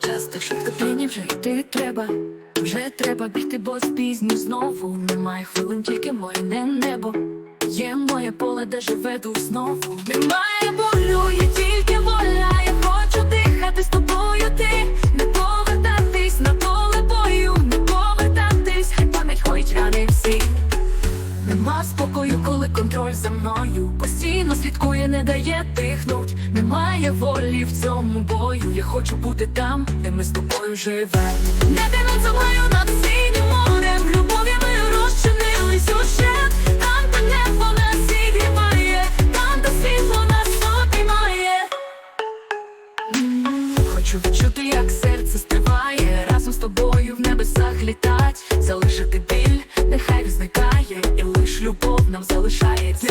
Часто швидко нині вже йти треба, вже треба бігти, бо спізню знову. Немає хвилин, тільки моє не небо. Є моє поле, де живе дух знову. Немає болю, є тільки воля. Спокою, коли контроль за мною постійно слідкує, не дає дихнуть. Немає волі в цьому бою. Я хочу бути там, де ми з тобою живемо. Небі над землею над синім морем. Любов'ю ми розчинились ущент. Там, де небо нас зігріває, там, де світло нас обіймає. Хочу відчути, як серце співає, разом з тобою в небесах літать, залишити любов нам залишається.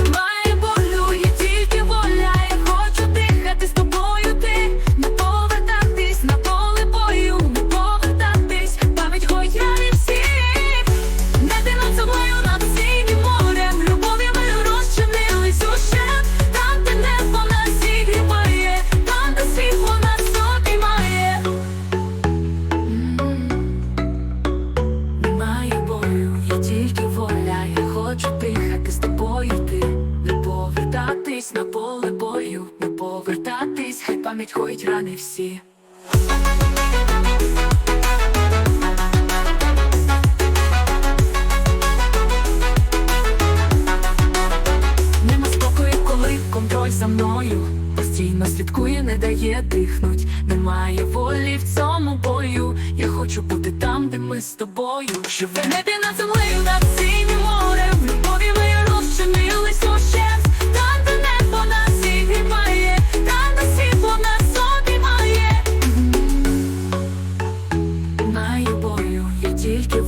Поле не повертатись, хай пам'ять хоїть рани всі. Нема спокою, коли контроль за мною постійно слідкує, не дає дихнуть. Немає волі в цьому бою. Я хочу бути там, де ми з тобою. Живе небі над землею, над синім Немає бою, і тільки.